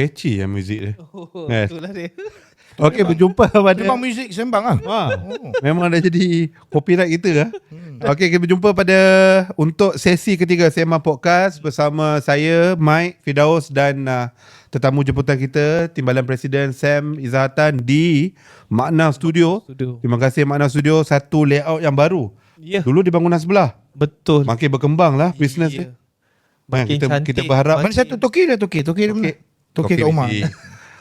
Catchy ya muzik dia. Oh, Yes. itulah dia. Okey, berjumpa pada Memang muzik sembang lah. Ha, memang dah jadi copyright kita lah. Okey, kita berjumpa pada untuk sesi ketiga Sema Podcast bersama saya, Mike, Fidaus dan uh, tetamu jemputan kita, Timbalan Presiden Sam Izahatan di Makna Studio. Studio. Terima kasih Makna Studio, satu layout yang baru. Ya, Dulu di bangunan sebelah. betul. Makin berkembang lah bisnes Ya. dia. Man, Makin kita, cantik. kita berharap Mana satu Toki dia Toki Toki dia Toki kat rumah.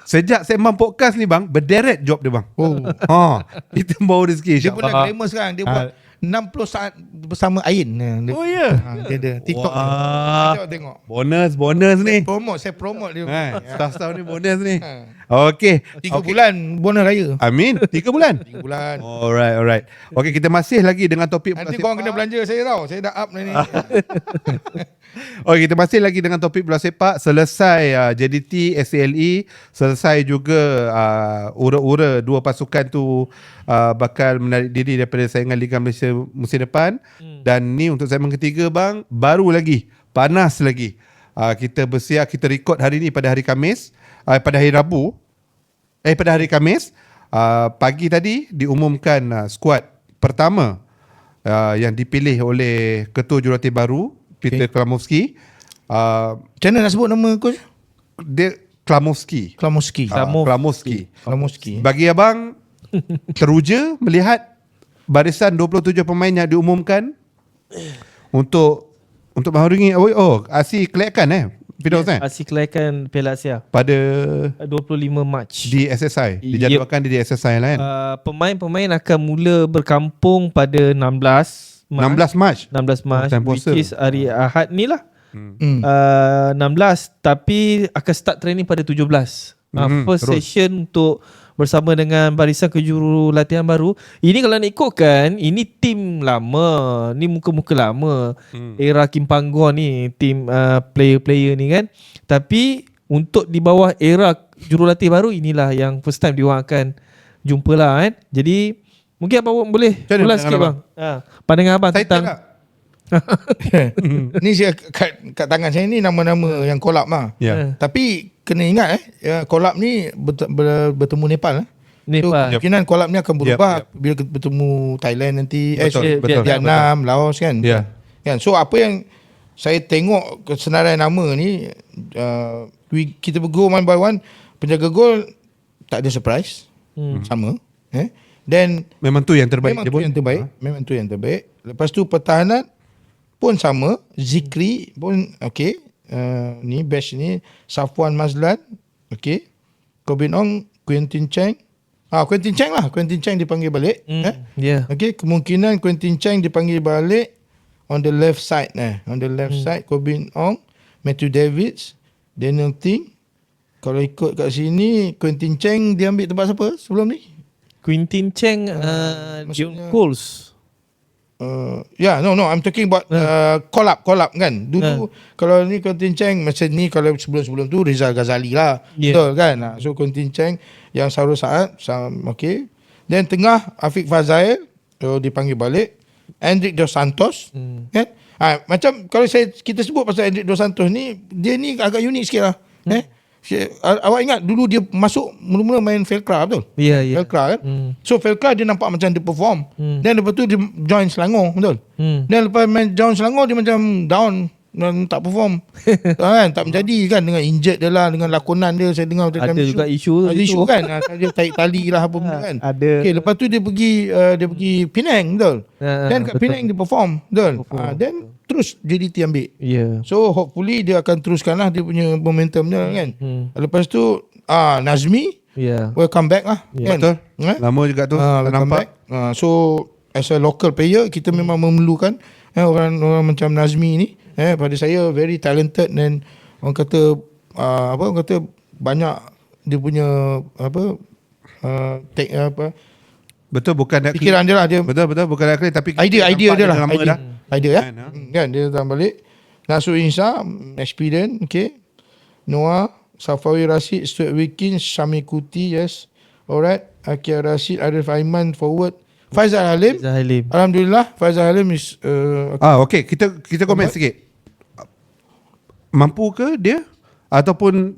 Sejak Sembang Podcast ni bang, berderet job dia bang. Oh. Ha, kita bawa rezeki Dia pun dah glamour sekarang. Dia buat 60 saat bersama Ain. Dia, Oh ya. ha, dia ada TikTok. Wah. Tengok tengok. Bonus, bonus ni. Promote saya promote dia. Ha, staff-staff ni bonus ni. Ha. Okey. Tiga Okey. bulan bonus raya. Amin. Tiga bulan. Tiga bulan. Alright, alright. Okey, kita masih lagi dengan topik Nanti korang sepak. kena belanja saya tau. Saya dah up ni. Okey, kita masih lagi dengan topik bola sepak. Selesai uh, JDT, SALE, selesai juga uh, ura-ura dua pasukan tu uh, bakal menarik diri daripada saingan Liga Malaysia musim depan. Hmm. Dan ni untuk segmen ketiga bang, baru lagi, panas lagi. Uh, kita bersiap, kita record hari ni pada hari Kamis, uh, pada hari Rabu. Eh pada hari Kamis, uh, pagi tadi diumumkan uh, skuad pertama uh, yang dipilih oleh Ketua Jurulatih baru Peter okay. Klamovski. Uh, Macam mana nak sebut nama coach? dia Klamovski. Klamoski. Uh, Klamovski. Klamoski. Bagi abang teruja melihat barisan 27 pemain yang diumumkan untuk untuk mengharungi oh, oh Asi kelayakan eh Fidaus eh Asyik kelayakan Piala Asia pada 25 Mac. di SSI Yep. dijadualkan dia di SSI lah kan Uh, pemain-pemain akan mula berkampung pada 16 Mac. 16 March 16 Mac which is hari Ahad ni lah. Hmm. Uh, 16 tapi akan start training pada 17. Uh, Mhm, first terus. session untuk bersama dengan barisan kejuru latihan baru. Ini kalau nak ikutkan, ini tim lama. Ni muka-muka lama. Hmm. Era Kim Panggon ni, tim uh, player-player ni kan. Tapi untuk di bawah era jurulatih baru inilah yang first time diorang akan jumpa lah kan. Jadi mungkin abang boleh ulas sikit abang? bang. Ha, pandangan abang Excited tentang tak? ni saya kat, kat tangan saya ni nama-nama yang collab lah. Ya. Eh. Tapi kena ingat eh, ya, collab ni ber, ber, bertemu Nepal eh. So, Nepal. kemungkinan collab ni akan berubah Yep, bila ke- bertemu Thailand nanti, eh, Betul, sorry, betul. Vietnam, Laos kan. Ya. Kan. So apa yang saya tengok kesenarai nama ni uh, we, kita go one by one penjaga gol tak ada surprise. Hmm. Sama. Eh. Then Memang tu yang terbaik memang dia tu pun. yang terbaik. Memang tu yang terbaik. Lepas tu pertahanan pun sama. Zikri pun okey. Uh, ni best ni Safwan Mazlan okey. Kobin Ong, Quentin Cheng. Ah Quentin Cheng lah. Quentin Cheng dipanggil balik. Hmm. Eh? Yeah. Okey, kemungkinan Quentin Cheng dipanggil balik on the left side eh. On the left hmm. side Kobin Ong, Matthew Davids, Daniel Ting. Kalau ikut kat sini Quentin Cheng dia ambil tempat siapa sebelum ni? Quintin Cheng uh, Dion maksudnya- Coles. Uh, yeah, no, no. I'm talking about uh, collab, collab kan. Dulu kalau ni Quentin Cheng, macam ni kalau sebelum-sebelum tu Rizal Ghazali lah. Yeah. Betul kan? So Quentin Cheng yang Sarul Saad, sam, okay. Then tengah Afiq Fazail, so dipanggil balik. Hendrik Dos Santos, Hmm. kan? Ah, macam kalau saya kita sebut pasal Hendrik Dos Santos ni, dia ni agak unik sikit lah. Hmm. Eh? Awak ingat dulu dia masuk mula-mula main Felcra betul? Ya, ya. Felcra kan? Hmm. So Felcra dia nampak macam dia perform. Hmm. Then lepas tu dia join Selangor betul? Hmm. Dan lepas main down Selangor dia macam down dan tak perform. kan tak menjadi kan dengan injured dia lah dengan lakonan dia saya dengar macam Ada juga isu tu, Ada isu. kan. Ah, dia tarik tali lah apa benda kan. ada. Okey lepas tu dia pergi uh, dia pergi Penang betul. Ah, Dan kat betul. Penang dia perform betul. Perform, Ah, then terus JDT ambil. Ya. So hopefully dia akan teruskan lah dia punya momentum dia kan. Hmm. Lepas tu ah Nazmi Ya. welcome back lah Ya. kan. Betul. Eh? Lama juga tu Ah, tak nampak. Ah, so as a local player kita memang memerlukan eh, orang orang macam Nazmi ni eh pada saya very talented dan orang kata uh, apa orang kata banyak dia punya apa uh, take apa Betul bukan nak fikiran dia lah dia Betul betul bukan nak clear tapi idea idea dia lah lama idea, dah. Idea ya Kan, ha? Hmm, kan dia datang balik Nasrul Insa experience okay Noah Safawi Rashid Stuart Wilkins Syami Kuti yes alright Akia Rashid Arif Aiman forward Faizal Halim Zahir Halim. Alhamdulillah Faizal Halim is uh, Ah okey kita kita komen sikit. Mampu ke dia ataupun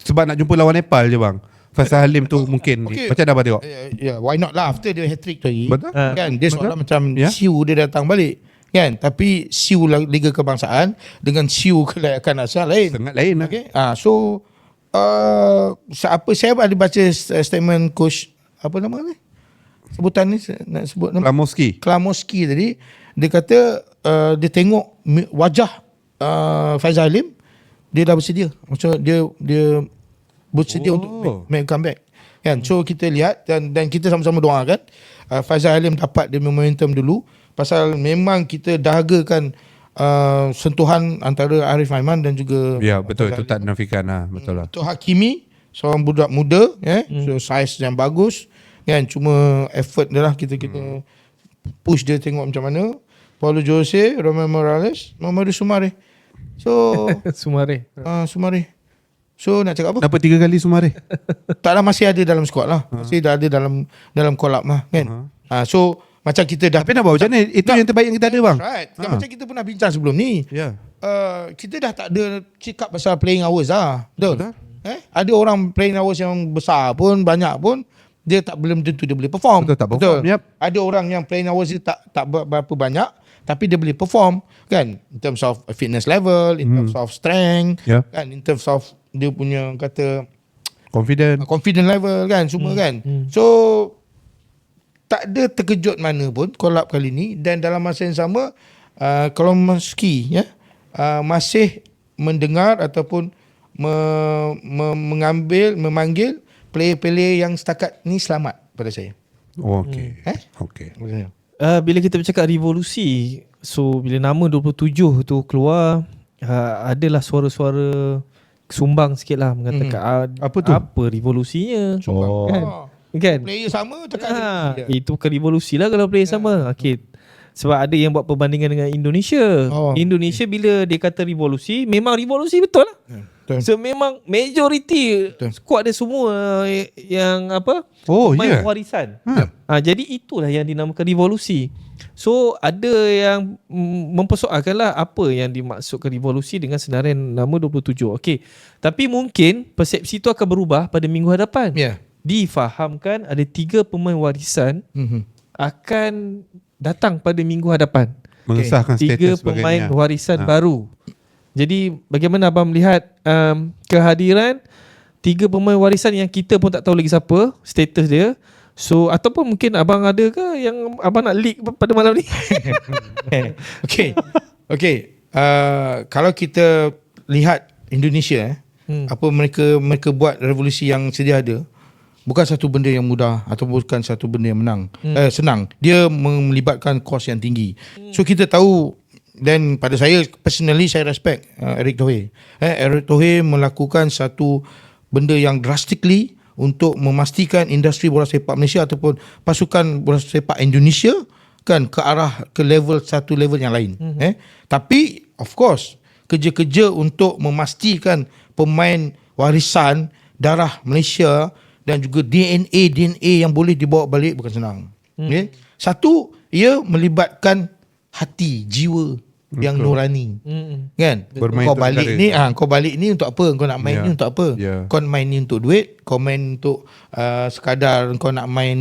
sebab nak jumpa lawan Nepal je bang. Faisal Halim tu mungkin Okay. okay. macam dah abang tengok. Ya, yeah, why not lah after dia hat trick tadi. Betul. Kan dia seolah macam Ya. siu dia datang balik. Kan tapi siu la- Liga Kebangsaan dengan siu kelayakan asal lain. Sangat lain lah. Okay. Ah so uh, apa saya ada baca statement coach apa nama ni? Sebutan ni nak sebut nama Klamoski. Klamoski tadi dia kata uh, dia tengok wajah uh, Faizal Halim dia dah bersedia. Macam dia dia bersedia Oh. untuk make, make comeback. Kan? So kita lihat dan dan kita sama-sama doakan uh, Faizal Halim dapat dia momentum dulu pasal memang kita dahagakan uh, sentuhan antara Arif Aiman dan juga Ya betul. Itu tak nafikan lah betul lah. untuk Hakimi seorang budak muda eh hmm. so size yang bagus kan. Cuma effort dia lah kita kita push dia tengok macam mana. Paulo Jose Romel Morales Mamadou Sumare so Sumare. uh, Sumare so nak cakap apa? Dapat tiga kali Sumare. taklah masih ada dalam squad lah. Masih dah ada dalam dalam call up lah kan. Uh, so macam kita dah Tapi nak buat macam mana? Itu yang terbaik yang kita ada bang. right Ha. macam kita pernah bincang sebelum ni Ya. uh, kita dah tak ada cakap pasal playing hours lah. Betul? Betul. Eh? Ada orang playing hours yang besar pun, banyak pun, dia tak belum tentu dia boleh perform. Betul, tak perform, yep. Ada orang yang playing hours dia tak tak ber- berapa banyak, tapi dia boleh perform kan in terms of fitness level, in terms of strength, Ya. kan in terms of dia punya kata Confident. confident level kan semua kan. So tak ada terkejut mana pun collab kali ni dan dalam masa yang sama uh, Kolomowski ya uh, masih mendengar ataupun me, me, mengambil memanggil player-player yang setakat ni selamat pada saya. Oh, okay. Eh? Okay. Uh, bila kita bercakap revolusi, so bila nama 27 tu keluar, uh, adalah suara-suara sumbang sikit lah mengatakan hmm. Apa tu? Apa revolusinya? Oh. Kan? Kan? player sama cakap Ha, dia. itu bukan revolusi lah kalau player sama. Okey. Sebab ada yang buat perbandingan dengan Indonesia. Oh. Indonesia bila dia kata revolusi, memang revolusi betul lah. Betul. So memang majority Betul. squad dia semua yang apa? Oh, pemain ya. warisan. Ha. Ha, jadi itulah yang dinamakan revolusi. So ada yang mempersoalkan lah apa yang dimaksudkan revolusi dengan senarai nama 27. Okey. Tapi mungkin persepsi itu akan berubah pada minggu hadapan. Ya. Difahamkan ada tiga pemain warisan Mhm. akan datang pada minggu hadapan. Mengesahkan Tiga status pemain sebagainya. warisan Ha. baru. Jadi bagaimana abang melihat um, kehadiran tiga pemain warisan yang kita pun tak tahu lagi siapa status dia. So ataupun mungkin abang ada ke yang abang nak leak pada malam ni? Okay. Okay. Uh, kalau kita lihat Indonesia eh, Hmm. apa mereka mereka buat revolusi yang sedia ada, bukan satu benda yang mudah atau bukan satu benda yang menang. Hmm. Eh, senang. Dia melibatkan kos yang tinggi. Hmm. So kita tahu dan pada saya personally saya respect uh, Eric Thohir. Eh, Eric Thohir melakukan satu benda yang drastically untuk memastikan industri bola sepak Malaysia ataupun pasukan bola sepak Indonesia kan ke arah ke level satu level yang lain mm-hmm. eh tapi of course kerja-kerja untuk memastikan pemain warisan darah Malaysia dan juga DNA DNA yang boleh dibawa balik bukan senang mm. okay? satu ia melibatkan hati jiwa yang nurani Hmm. kan Bermain kau balik negara. ni ah kau balik ni untuk apa kau nak main Ya. ni untuk apa Ya. kau main ni untuk duit kau main untuk uh, sekadar kau nak main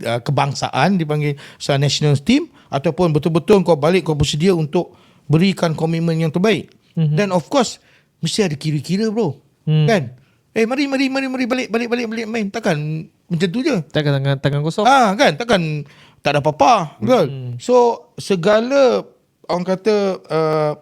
uh, kebangsaan dipanggil sa national team ataupun betul-betul kau balik kau bersedia untuk berikan komitmen yang terbaik mm-hmm. dan of course mesti ada kira-kira bro Hmm. kan eh mari mari mari mari balik balik balik balik main takkan macam tu je Takkan tangan tangan kosong. Ah kan takkan tak ada apa-apa. Hmm. So segala orang kata uh,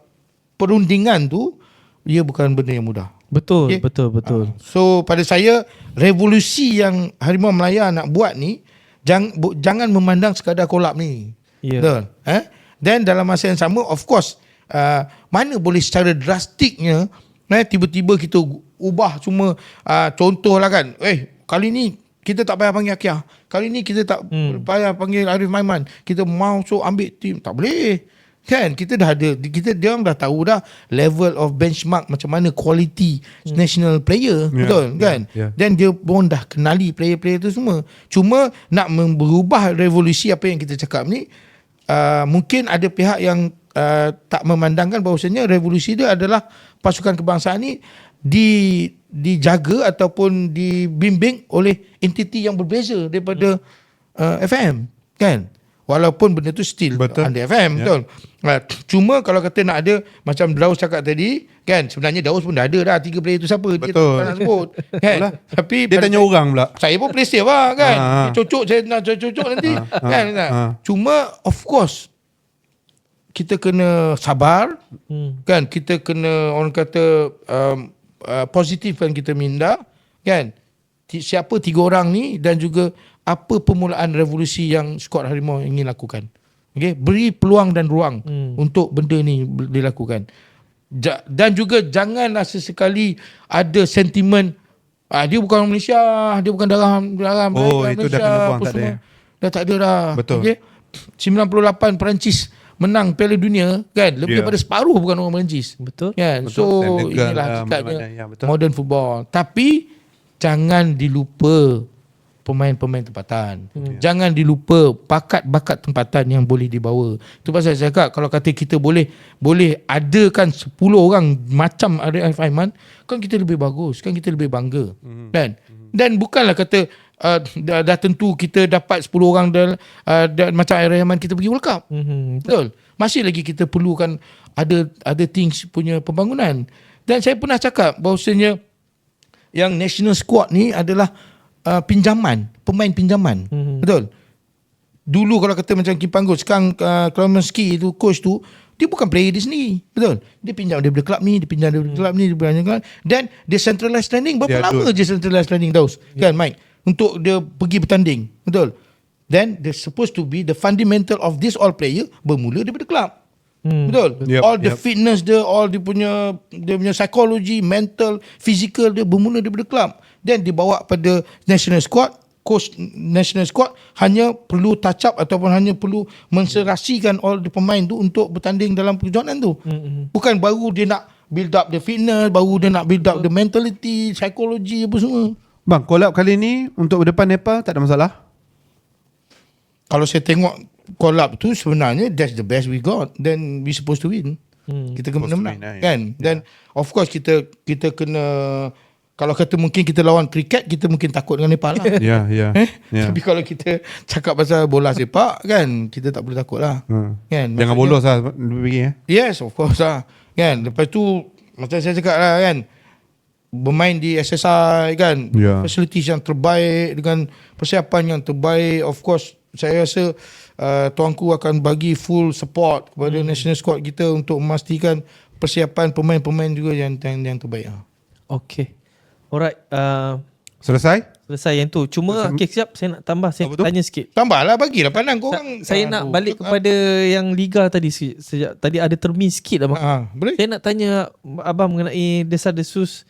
perundingan tu dia bukan benda yang mudah. Betul, Okey. betul, betul. Ah, So pada saya revolusi yang Harimau Melaya nak buat ni jangan bu, jangan memandang sekadar kolab ni. Ya. Betul. Eh? Dan dalam masa yang sama of course uh, mana boleh secara drastiknya eh, tiba-tiba kita ubah cuma uh, contohlah kan. Eh kali ni kita tak payah panggil Akia. Kali ni kita tak hmm. payah panggil Arif Maiman. Kita mau so ambil tim tak boleh. Kan kita dah ada kita dia orang dah tahu dah level of benchmark macam mana quality hmm. national player Ya, betul ya, kan ya. dan dia pun dah kenali player-player tu semua cuma nak berubah revolusi apa yang kita cakap ni uh, mungkin ada pihak yang uh, tak memandangkan bahawasanya revolusi dia adalah pasukan kebangsaan ni di dijaga ataupun dibimbing oleh entiti yang berbeza daripada uh, FM kan walaupun benda tu still Betul. under FM Ya. betul uh, cuma kalau kata nak ada macam Daus cakap tadi kan sebenarnya Daus pun dah ada dah tiga player tu siapa dia Betul. tak nak sebut kan tapi Dia tanya orang pula. saya pun play safe lah kan. Ha, ha. Cocok saya nak cocok nanti. Ha, ha, kan. ha. Cuma of course kita kena sabar Hmm. kan kita kena orang kata um, uh, positifkan kita minda kan? Siapa tiga orang ni dan juga apa permulaan revolusi yang skuad harimau ingin lakukan. Okey? Beri peluang dan ruang Hmm. untuk benda ni dilakukan. Ja, dan juga janganlah sesekali ada sentimen ah, dia bukan orang Malaysia dia bukan darah darah Oh, darah itu dah kena buang, tak ada, dah tak ada dah. Betul. Okey? 98 Perancis menang Piala Dunia kan lebih Ya. daripada separuh bukan orang Perancis Betul. kan Betul. so Senegal inilah lah, hakikatnya ya, betul. modern football tapi jangan dilupa pemain-pemain tempatan hmm. jangan dilupa bakat-bakat tempatan yang boleh dibawa tu pasal saya cakap kalau kata kita boleh boleh adakan 10 orang macam Arif Aiman kan kita lebih bagus kan kita lebih bangga hmm. kan dan bukanlah kata uh, dah, dah tentu kita dapat 10 orang dan uh, dan macam Arif Aiman kita pergi World Cup Mhm. Betul. Masih lagi kita perlukan ada ada things punya pembangunan. Dan saya pernah cakap bahawasanya yang national squad ni adalah uh, pinjaman, pemain pinjaman. Mhm. Mm-hmm. Betul. Dulu kalau kata macam Kim Panggul, sekarang uh, Klomeski tu coach tu dia bukan player dia sendiri. Betul. Dia pinjam daripada kelab ni, dia pinjam daripada kelab ni, dia pinjam dan dia centralized training. Berapa Dia lama je centralized training Daus? Kan Mike? Untuk dia pergi bertanding. Betul. Then they're supposed to be the fundamental of this all player bermula daripada kelab. Hmm. Betul. Yep, all the yep. fitness dia, all dia punya dia punya psychology, mental, physical dia bermula daripada kelab. Then dibawa pada national squad, coach national squad hanya perlu touch up ataupun hanya perlu menserasikan all the pemain tu untuk bertanding dalam perjuangan tu. Hmm. Bukan baru dia nak build up the fitness, baru dia nak build up the mentality, psychology apa semua. Bang, collab kali ni untuk depan Nepal tak ada masalah. Kalau saya tengok collab tu sebenarnya that's the best we got. Then we supposed to win. Hmm. Kita kena menang win, eh. kan. Dan of course kita kita kena kalau kata mungkin kita lawan kriket kita mungkin takut dengan Nepal lah. Ya, ya. Eh? ya. Tapi kalau kita cakap pasal bola sepak kan kita tak boleh takut lah. Hmm. Kan? Jangan Maksudnya- bolos lah lebih pergi eh. Yes, of course lah. Kan? Lepas tu macam saya cakap lah kan bermain di SSI kan Ya. facilities yang terbaik dengan persiapan yang terbaik of course saya rasa uh, tuanku akan bagi full support kepada hmm. national squad kita untuk memastikan persiapan pemain-pemain juga yang yang, yang terbaik lah. Okay. Alright. Uh, Selesai? selesai yang tu. Cuma okay, siap saya nak tambah. Saya Apa tu? tanya sikit. Tambahlah bagilah pandang kau orang. Sa- saya nak balik kepada yang liga tadi sikit. Sejak tadi ada termin sikit abang. ha, boleh? Saya nak tanya abang mengenai desas-desus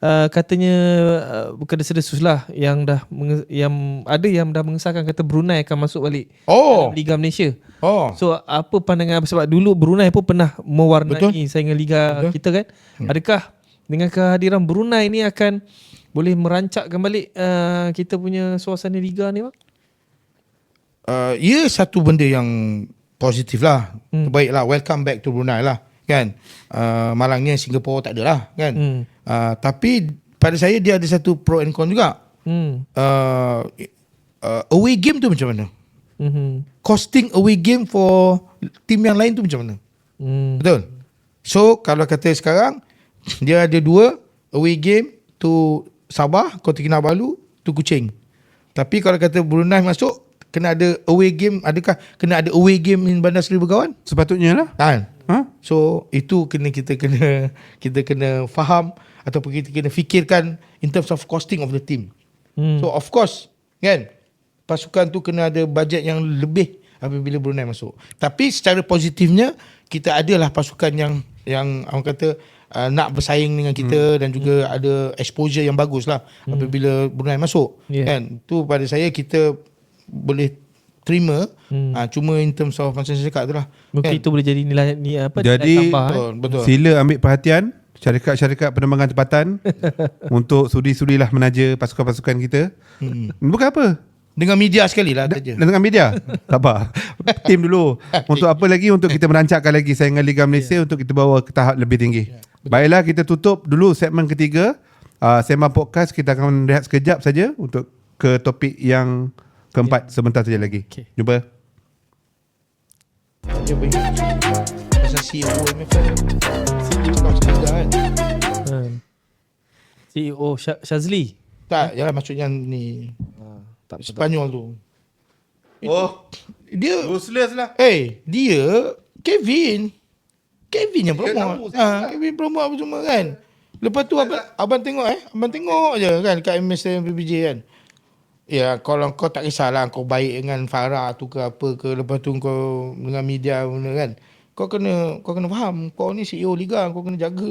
uh, katanya uh, bukan desas-desus lah yang dah menge- yang ada yang dah mengesahkan kata Brunei akan masuk balik Oh. dalam Liga Malaysia. Oh. So apa pandangan sebab dulu Brunei pun pernah mewarnai Betul. saingan liga Betul. kita kan? Adakah dengan kehadiran Brunei ni akan boleh merancakkan balik uh, kita punya suasana liga ni bang? uh, ia satu benda yang positif lah. Hmm. Terbaik lah. Welcome back to Brunei lah. Kan? Uh, malangnya Singapura tak ada lah. Kan? Hmm. Uh, tapi pada saya dia ada satu pro and con juga. Hmm. Uh, uh, away game tu macam mana? Hmm. Costing away game for tim yang lain tu macam mana? Hmm. Betul? So kalau kata sekarang dia ada dua away game tu Sabah, Kota Kinabalu, tu Kuching. Tapi kalau kata Brunei masuk kena ada away game, adakah kena ada away game in Bandar Seri Begawan? Sepatutnya lah. Kan? Ha? So itu kena kita kena kita kena faham ataupun kita kena fikirkan in terms of costing of the team. Hmm. So of course kan pasukan tu kena ada bajet yang lebih apabila Brunei masuk. Tapi secara positifnya kita adalah pasukan yang yang orang kata uh, nak bersaing dengan kita hmm. dan juga hmm. ada exposure yang bagus lah hmm. apabila Brunei masuk. Yeah. Kan? Tu pada saya kita boleh terima Hmm. hmm. uh, cuma in terms of macam saya cakap tu lah. Mungkin itu boleh jadi nilai ni apa Jadi, nilai tambah, eh? Betul, betul. Sila ambil perhatian syarikat-syarikat penerbangan tempatan untuk sudi-sudilah menaja pasukan-pasukan kita. Hmm. Bukan apa. Dengan media sekali lah. Dan dengan media. Sabar. Tim dulu. Untuk apa lagi? Untuk kita merancakkan lagi saingan Liga Malaysia untuk kita bawa ke tahap lebih tinggi. Baiklah kita tutup dulu segmen ketiga. Uh, Sembang Podcast kita akan rehat sekejap saja untuk ke topik yang keempat sebentar saja lagi. Okay. Jumpa. Beringat Pasal CEO kau cakap kan Hmm. CEO Sya- Shazli. Tak Yalah maksudnya ni. Ah, tak Spanyol tu. Oh, Dia useless lah. Eh dia Kevin. Kevin yang promote. ha, Kevin promote apa semua kan. Lepas tu abang, abang tengok eh. Abang tengok je kan Kat MSN PBJ kan. Ya kalau kau tak kisahlah Kau baik dengan Farah tu ke apa ke Lepas tu kau Dengan media benda kan Kau kena Kau kena faham Kau ni CEO Liga Kau kena jaga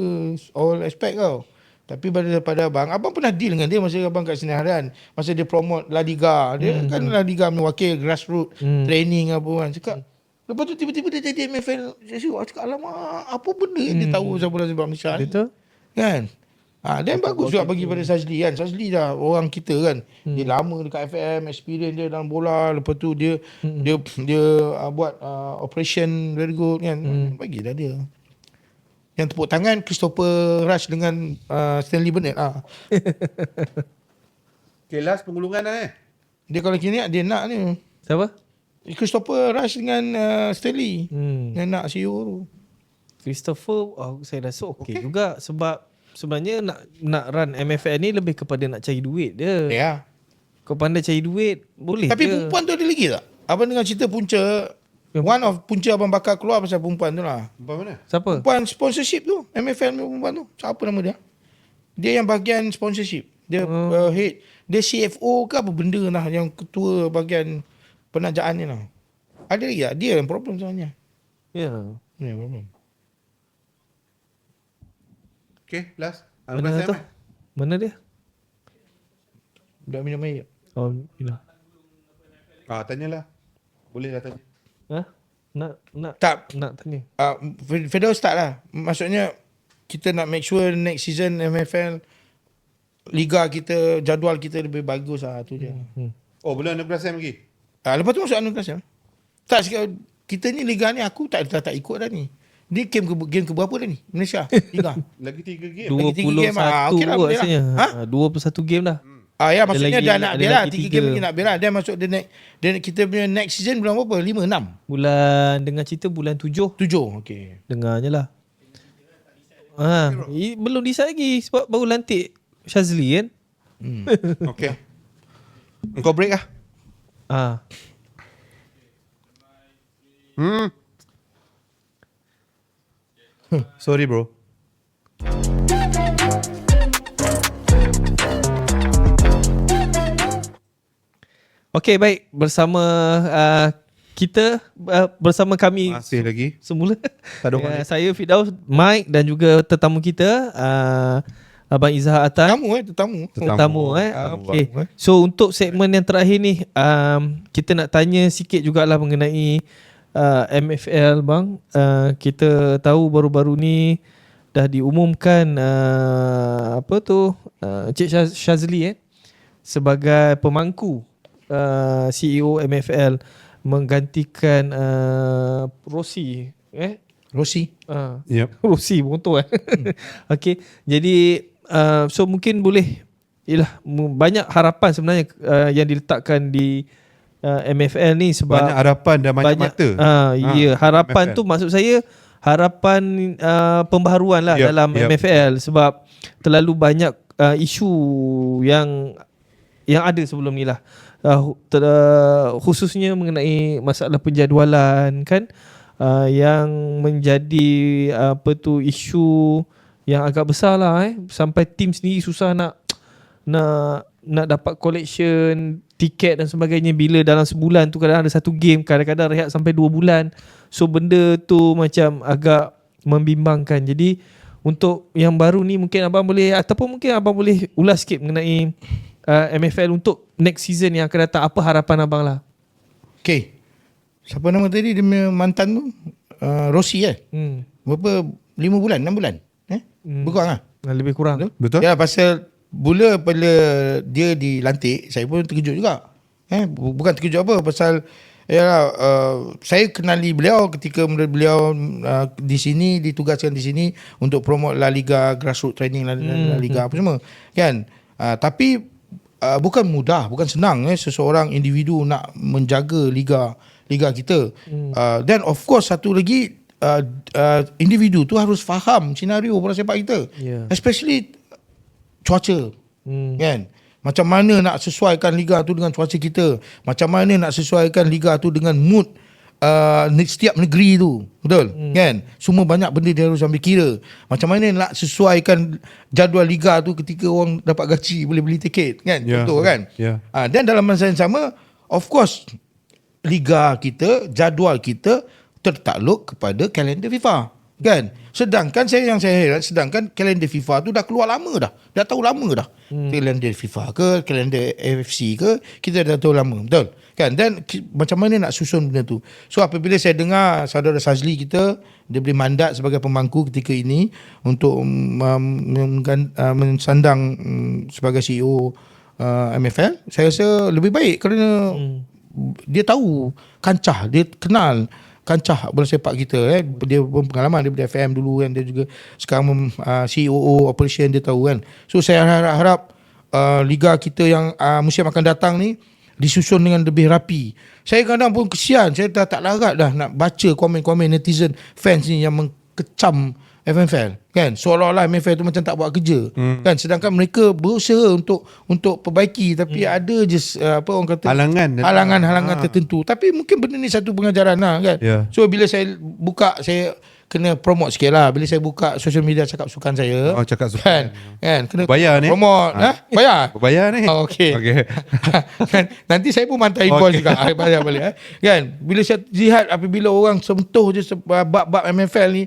All aspect kau tapi pada pada abang, abang pernah deal dengan dia masa abang kat Sinaran. Masa dia promote La Liga. Dia hmm. kan La Liga punya wakil grassroots Hmm. training apa kan. Cakap, lepas tu tiba-tiba dia jadi MFL. Saya cakap, cakap alamak, apa benda yang dia tahu pasal bola sepak Malaysia ni? Betul? Kan? Ha, dan bagus juga bagi pada Sajli kan. Sajli dah orang kita kan. Hmm. Dia lama dekat FM, experience dia dalam bola. Lepas tu dia hmm. dia dia uh, buat uh, operation very good kan. Hmm. Bagilah dia. Yang tepuk tangan Christopher Rush dengan uh, Stanley Burnett ah. Okay, last pengulungan lah eh. Dia kalau kini dia nak ni. Siapa? Christopher Rush dengan uh, Stanley. Hmm. Yang nak CEO tu. Christopher oh, saya rasa okey okay. juga sebab sebenarnya nak nak run MFL ni lebih kepada nak cari duit dia. Ya. Yeah. Kau pandai cari duit boleh Tapi je. perempuan tu ada lagi tak? Abang dengar cerita punca. One of punca abang bakar keluar pasal perempuan tu lah. Apa mana? Siapa? Perempuan sponsorship tu. MFL perempuan tu. Siapa nama dia? Dia yang bahagian sponsorship. Dia Hmm. uh, head. Dia CFO ke apa benda lah. Yang ketua bahagian penajaan ni lah. Ada lagi tak? Dia yang problem sebenarnya. Ya. Dia yang problem. Okay, last. Mana Anugerah tu? Sam? Mana dia? Dah minum air. Oh, ini. Ah, tanyalah. Boleh lah tanya. Ha? Nak nak Tak. nak tanya. Uh, Federal start lah. Maksudnya kita nak make sure next season MFL Liga kita, jadual kita lebih bagus lah. Tu je. Hmm. Oh, belum anugerah Sam lagi? Ah, lepas tu masuk anugerah siapa? Tak kita ni liga ni aku tak tak, tak ikut dah ni. Dia game ke game ke berapa dah ni? Malaysia liga. Lagi tiga game. Lagi tiga 21 game, ah, okey lah, boleh lah. rasanya. Ha? Ha? 21 game dah. ah ya maksudnya lagi- dah nak lagi tiga tiga. game lagi nak bela. Dia masuk dia next dia kita punya next season bulan berapa? 5 6 Bulan dengar cerita bulan 7 7. Okey. dengarnya lah. Ha, i, belum decide lagi sebab baru lantik Shazli kan. Hmm. Okay. Engkau break lah. Ah. Hmm. Sorry bro. Okey baik bersama uh, kita uh, bersama kami Masih lagi. semula. Tak ada orang Ya, saya Fidaus, Mike dan juga tetamu kita uh, Abang Izzah Atan. Tetamu eh, tetamu. Tetamu. Tetamu eh. Okey. baru, eh. So untuk segmen yang terakhir ni um, kita nak tanya sikit jugalah mengenai uh, MFL bang. Uh, kita tahu baru-baru ni dah diumumkan uh, apa tu uh, Cik Syaz- Shazli eh sebagai pemangku uh, CEO MFL menggantikan uh, Rossi eh Rossi. uh, Yep. Rusi motor eh. Okey. Jadi uh, so mungkin boleh Yalah mu- banyak harapan sebenarnya uh, yang diletakkan di uh, MFL ni sebab Banyak harapan dan banyak, mata. Ah, Ha, ya, harapan MFL. tu maksud saya harapan uh, pembaharuan lah Yep, dalam yep. MFL sebab terlalu banyak uh, isu yang yang ada sebelum ni lah. Uh, ter, uh, khususnya mengenai masalah penjadualan kan uh, yang menjadi uh, apa tu isu yang agak besar lah eh sampai tim sendiri susah nak nak nak dapat collection tiket dan sebagainya bila dalam sebulan tu kadang ada satu game kadang-kadang rehat sampai dua bulan so benda tu macam agak membimbangkan jadi untuk yang baru ni mungkin abang boleh ataupun mungkin abang boleh ulas sikit mengenai uh, MFL untuk next season yang akan datang apa harapan abang lah Okey. Siapa nama tadi dia punya mantan tu? Uh, Rossi eh. hmm. Berapa 5 bulan, 6 bulan? Eh? Hmm. Berkurang ah. lebih kurang Betul? Ya pasal Mula bila dia dilantik Saya pun terkejut juga. Eh, bu- Bukan terkejut apa Pasal ya uh, saya kenali beliau ketika beliau uh, di sini ditugaskan di sini untuk promote La Liga grassroots training La, La Liga apa semua kan? Uh, tapi uh, bukan mudah bukan senang eh seseorang individu nak menjaga liga liga kita. Hmm. uh, dan of course satu lagi uh, uh, individu tu harus faham senario bola sepak kita. Yeah. especially cuaca Hmm. kan? Macam mana nak sesuaikan liga tu dengan cuaca kita? Macam mana nak sesuaikan liga tu dengan mood uh, setiap negeri tu? Betul hmm. kan? Semua banyak benda dia harus ambil kira. Macam mana nak sesuaikan jadual liga tu ketika orang dapat gaji boleh beli tiket kan? Ya, betul kan? Ya. Ah, dan dalam masa yang sama of course liga kita jadual kita tertakluk kepada kalender FIFA kan? Sedangkan saya yang saya heran sedangkan kalender FIFA tu dah keluar lama dah. Dah tahu lama dah. Hmm. kalender FIFA ke kalender AFC ke kita dah tahu lama. Betul? Kan? Dan macam mana nak susun benda tu? So apabila saya dengar saudara Sazli kita dia beri mandat sebagai pemangku ketika ini untuk um, uh, mensandang um, sebagai CEO uh, MFL saya rasa lebih baik kerana hmm. dia tahu kancah dia kenal kancah bola sepak kita eh. Dia pun pengalaman daripada FM dulu kan. Dia juga sekarang uh, CEO operation dia tahu kan. So saya harap, harap uh, liga kita yang uh, musim akan datang ni disusun dengan lebih rapi. Saya kadang pun kesian. Saya dah tak larat dah nak baca komen-komen netizen fans ni yang mengkecam FMFL kan seolah-olah MFL tu macam tak buat kerja hmm. kan sedangkan mereka berusaha untuk untuk perbaiki tapi hmm. ada je uh, apa orang kata Halangan. halangan-halangan Ah. tertentu tapi mungkin benda ni satu pengajaran lah kan Ya. so bila saya buka saya kena promote sikit lah bila saya buka social media cakap sukan saya Oh, cakap sukan. kan kan kena Bayar ni? promote Ah. ha? bayar Bayar ni. Oh, okey. Okey. kan, nanti saya pun mantai invoice Okey. juga ah, bayar balik eh. kan bila saya lihat apabila orang sentuh je bab-bab MFL ni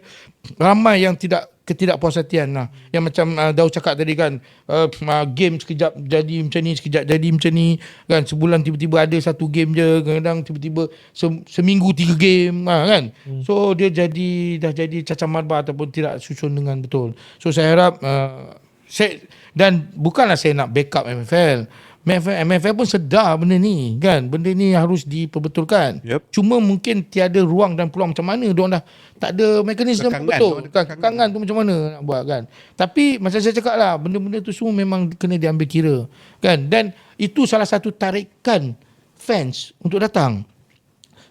ramai yang tidak ketidakpuas hatian lah. Yang macam uh, Daud cakap tadi kan uh, uh, game sekejap jadi macam ni sekejap jadi macam ni kan sebulan tiba-tiba ada satu game je kadang-kadang tiba-tiba se- seminggu tiga game ha, kan. Hmm. So dia jadi dah jadi cacah marba ataupun tidak susun dengan betul. So saya harap uh, saya dan bukanlah saya nak backup MFL. MFL, MFL pun sedar benda ni kan. Benda ni harus diperbetulkan. Yep. Cuma mungkin tiada ruang dan peluang macam mana dia dah tak ada mekanisme Kekangan betul. Kan, kekangan. kekangan tu macam mana nak buat kan. Tapi macam saya cakap lah benda-benda tu semua memang kena diambil kira kan. Dan itu salah satu tarikan fans untuk datang.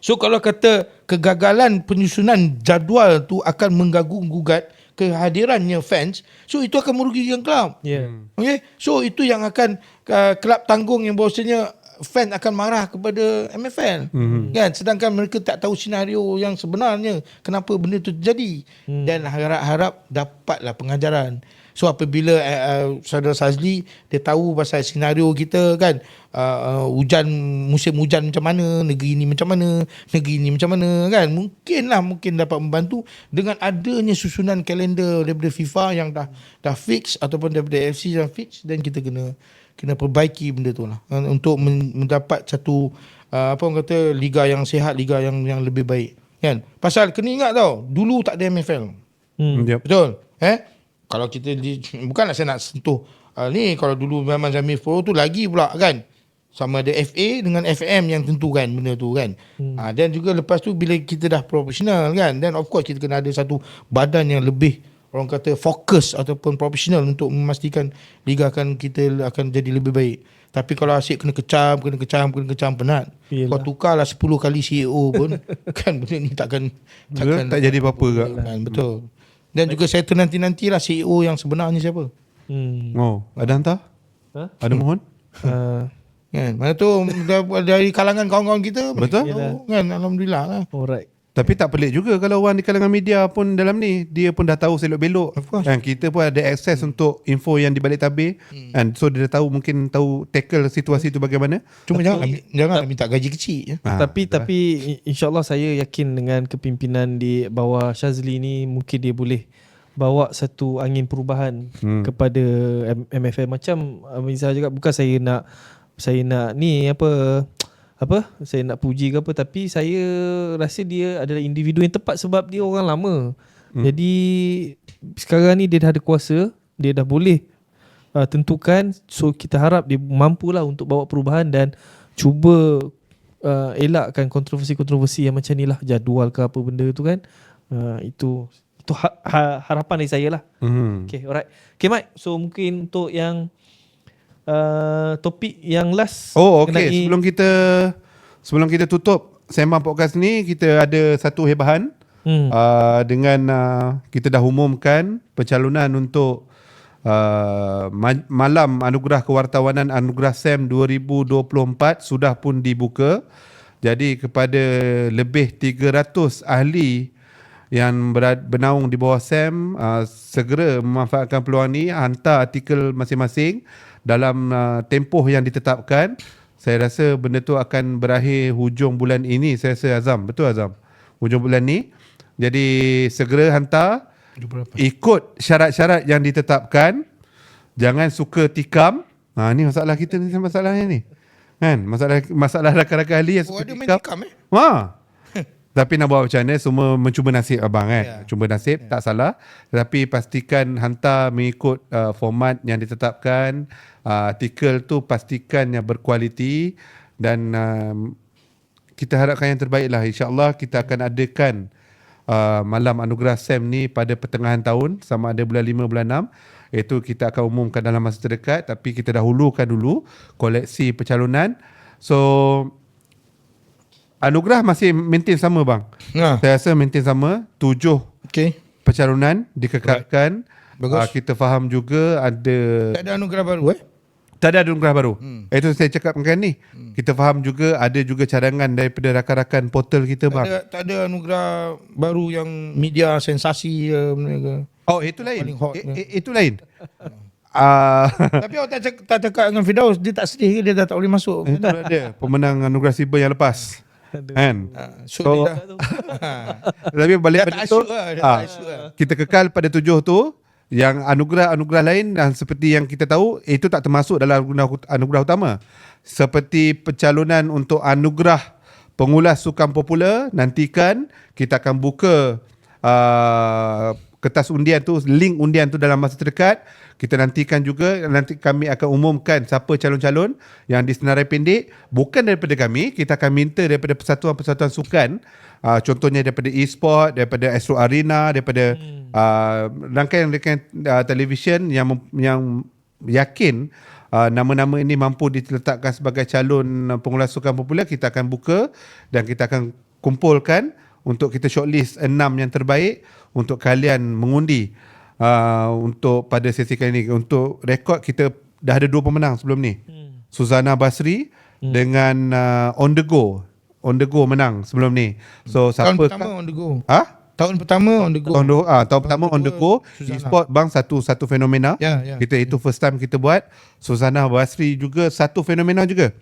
So kalau kata kegagalan penyusunan jadual tu akan menggaguh-gugat kehadirannya fans, so itu akan merugikan kelab. Yeah. Okay? So itu yang akan uh, kelab tanggung yang bahawasanya fan akan marah kepada MFL. Mm-hmm. Kan? Sedangkan mereka tak tahu senario yang sebenarnya kenapa benda itu terjadi. Mm. Dan harap-harap dapatlah pengajaran. So apabila uh, uh, saudara Sazli dia tahu pasal senario kita kan uh, uh, hujan musim hujan macam mana negeri ni macam mana negeri ni macam mana kan mungkinlah mungkin dapat membantu dengan adanya susunan kalender daripada FIFA yang dah dah fix ataupun daripada AFC yang fix dan kita kena kena perbaiki benda tu lah uh, untuk men- mendapat satu uh, apa orang kata liga yang sihat liga yang yang lebih baik kan pasal kena ingat tau dulu tak ada MFL Hmm. Betul. Eh? Kalau kita di, bukanlah saya nak sentuh uh, ni kalau dulu memang Zamir Pro tu lagi pula kan. Sama ada FA dengan FM yang tentukan benda tu kan. Hmm. Uh, dan juga lepas tu bila kita dah profesional kan dan of course kita kena ada satu badan yang lebih orang kata fokus ataupun profesional untuk memastikan liga akan kita akan jadi lebih baik. Tapi kalau asyik kena kecam, kena kecam, kena kecam penat. Yelah. Kau tukarlah 10 kali CEO pun kan benda ni takkan Tak jadi apa-apa kan, betul. Dan juga saya ternanti-nantilah CEO yang sebenarnya siapa. Hmm. Oh, ada hantar? Ha? Ada mohon? Uh, Kan? Mana tu dari kalangan kawan-kawan kita. Betul. Oh, kan alhamdulillah lah. alright. Tapi tak pelik juga kalau orang di kalangan media pun dalam ni dia pun dah tahu selok-belok. Of course. Dan kita pun ada akses untuk info yang di balik tabir. Hmm. And so dia dah tahu mungkin tahu tackle situasi tu bagaimana. Cuma jangan jangan minta gaji kecil je. Ah, tapi betul. tapi insyaallah saya yakin dengan kepimpinan di bawah Syazli ni mungkin dia boleh bawa satu angin perubahan Hmm. hmm. kepada MFM macam Amiza juga bukan saya nak saya nak ni apa apa? Saya nak puji ke apa tapi saya rasa dia adalah individu yang tepat sebab dia orang lama. Hmm. Jadi sekarang ni dia dah ada kuasa, dia dah boleh uh, tentukan. So kita harap dia mampulah untuk bawa perubahan dan cuba uh, elakkan kontroversi-kontroversi yang macam ni lah. Jadual ke apa benda tu kan. Uh, itu itu ha, ha, harapan dari saya lah. Hmm. okay alright. Okay Mike so mungkin untuk yang uh, topik yang last Oh okey mengenai- sebelum kita sebelum kita tutup sembang podcast ni kita ada satu hebahan hmm. uh, dengan uh, kita dah umumkan pencalonan untuk uh, ma- malam anugerah kewartawanan anugerah SEM 2024 sudah pun dibuka. Jadi kepada lebih 300 ahli yang bernaung di bawah SEM uh, segera memanfaatkan peluang ni hantar artikel masing-masing dalam uh, tempoh yang ditetapkan. Saya rasa benda tu akan berakhir hujung bulan ini saya rasa Azam. Betul Azam? Hujung bulan ni. Jadi segera hantar ikut syarat-syarat yang ditetapkan. Jangan suka tikam. Ha ni masalah kita ni masalahnya ni. Kan? Masalah masalah rakan-rakan ahli yang Oh suka ada main tikam. tikam eh Ha. Tapi nak buat macam mana semua mencuba nasib abang kan. Ya. Cuba nasib tak salah. Tetapi pastikan hantar mengikut uh, format yang ditetapkan. Uh, artikel tu pastikan yang berkualiti dan um, kita harapkan yang terbaik lah. InsyaAllah kita akan adakan uh, malam anugerah SEM ni pada pertengahan tahun sama ada bulan 5 bulan 6 itu kita akan umumkan dalam masa terdekat tapi kita dahulukan dulu koleksi pencalonan so anugerah masih maintain sama bang Ha saya rasa maintain sama tujuh okey pencalonan dikekalkan Bagus. Uh, kita faham juga ada tak ada anugerah baru eh tak ada anugerah baru. Hmm. Itu saya cakapkan ni. Hmm. Kita faham juga ada juga cadangan daripada rakan-rakan portal kita tak bang. ada tak ada anugerah baru yang media sensasi benda ke Oh, itu lain. I, i, itu lain. Ah, tapi awak tak cakap, tak cakap dengan Firdaus dia tak sedih ke dia dah tak boleh masuk itu ada pemenang anugerah Siber yang lepas. Kan? ha, So, so, dia dah Tapi balik pada tak tu, asyuk lah, ah, lah. kita kekal pada tujuh tu yang anugerah-anugerah lain dan seperti yang kita tahu itu tak termasuk dalam anugerah, anugerah utama. Seperti pencalonan untuk anugerah pengulas sukan popular nantikan kita akan buka uh, kertas undian tu link undian tu dalam masa terdekat kita nantikan juga nanti kami akan umumkan siapa calon-calon yang disenarai pendek bukan daripada kami kita akan minta daripada persatuan-persatuan sukan uh, contohnya daripada e-sport daripada Astro Arena daripada hmm. uh, rangkaian-rangkaian uh, televisyen yang yang yakin uh, nama-nama ini mampu diletakkan sebagai calon pengulas sukan popular kita akan buka dan kita akan kumpulkan untuk kita shortlist enam yang terbaik untuk kalian mengundi uh, untuk pada sesi kali ini untuk rekod kita dah ada dua pemenang sebelum ni. Hmm. Suzana Basri hmm. dengan uh, On The Go. On The Go menang sebelum ni. So tahun siapa pertama on the go. Ah tahun pertama on the go. Tahun, do- ah, tahun pertama on the go. Suzana. e-sport bang satu satu fenomena. Ya, ya. kita itu first time kita buat. Suzana Basri juga satu fenomena juga.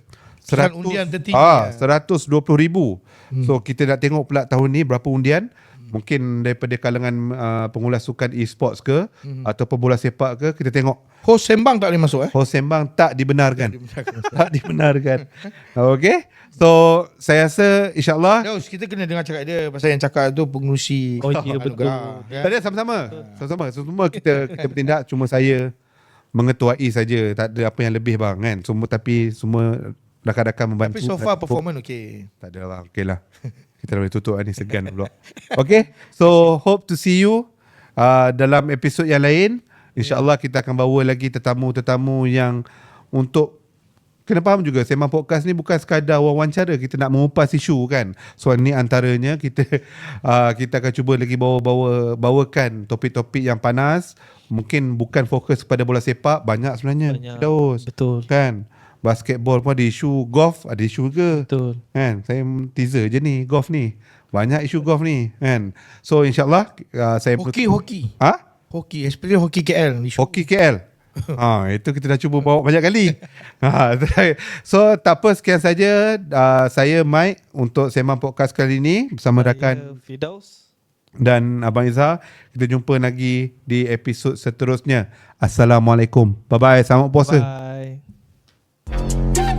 Kan undian tertinggi, ah, ya. 120 ribu hmm. so kita nak tengok pula tahun ni berapa undian mungkin daripada kalangan uh, pengulas sukan e-sports ke hmm. ataupun bola sepak ke kita tengok host sembang tak boleh masuk eh host sembang tak dibenarkan tak dibenarkan okey so saya rasa insyaallah Daus, kita kena dengar cakap dia pasal yang cakap tu pengurusi Oh, ya, betul. kan? Tak ada sama-sama. Sama-sama. Semua kita kita bertindak cuma saya mengetuai saja. Tak ada apa yang lebih bang kan. Semua tapi semua rakan-rakan membantu. Tapi so far performance okey. tak ada bang. Okey lah. Kita dah boleh tutup ni segan pula. Okay. So hope to see you uh, dalam episod yang lain. InsyaAllah kita akan bawa lagi tetamu-tetamu yang untuk kena faham juga Sembang Podcast ni bukan sekadar wawancara kita nak mengupas isu kan. So ni antaranya kita uh, kita akan cuba lagi bawa-bawa bawakan topik-topik yang panas. Mungkin bukan fokus kepada bola sepak, banyak sebenarnya. Banyak. Daus. Betul. Kan? Basketball pun ada isu, golf ada isu ke. Betul. Kan? Saya teaser je ni golf ni. Banyak isu golf ni kan. So insyaallah uh, saya Hoki hoki. Ha? Hoki, especially hoki KL. ni. Hoki KL. ha, itu kita dah cuba bawa banyak kali. ha, so tak apa sekian saja uh, saya Mike untuk Sembang Podcast kali ini bersama rakan Saya Firdaus. dan Abang Izzah. Kita jumpa lagi di episod seterusnya. Assalamualaikum. Bye bye. Selamat puasa. Bye. Yeah.